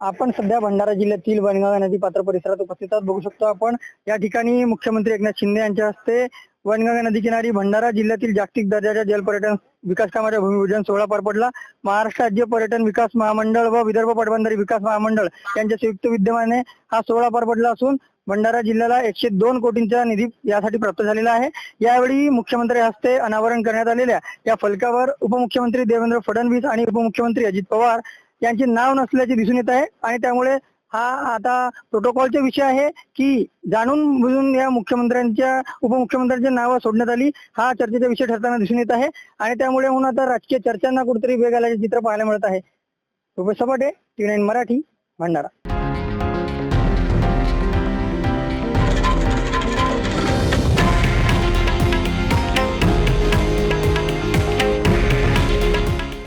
आपण सध्या भंडारा जिल्ह्यातील वनगंगा नदी पात्र परिसरात उपस्थित आहोत. बघू शकतो आपण या ठिकाणी मुख्यमंत्री एकनाथ शिंदे यांच्या हस्ते वनगंगा नदी किनारी भंडारा जिल्ह्यातील जागतिक दर्जाच्या जलपर्यटन विकास कामाच्या भूमिपूजन सोहळा पार पडला. महाराष्ट्र राज्य पर्यटन विकास महामंडळ व विदर्भ पटबंधारे विकास महामंडळ यांच्या संयुक्त विद्यमाने हा सोहळा पार पडला असून भंडारा जिल्ह्याला एकशे दोन कोटींचा निधी यासाठी प्राप्त झालेला आहे. यावेळी मुख्यमंत्री हस्ते अनावरण करण्यात आलेल्या या फलकावर उपमुख्यमंत्री देवेंद्र फडणवीस आणि उपमुख्यमंत्री अजित पवार यांचे नाव नसल्याचे दिसून येत आहे. आणि त्यामुळे हा आता प्रोटोकॉलचा विषय आहे की जाणून बुजून या मुख्यमंत्र्यांच्या उपमुख्यमंत्र्यांची नावं सोडण्यात आली हा चर्चेचा विषय ठरताना दिसून येत आहे. आणि त्यामुळे म्हणून आता राजकीय चर्चांना कुठेतरी वेग आल्याचे चित्र पाहायला मिळत आहे. रुपेश सपाटे टी नाईन मराठी भंडारा.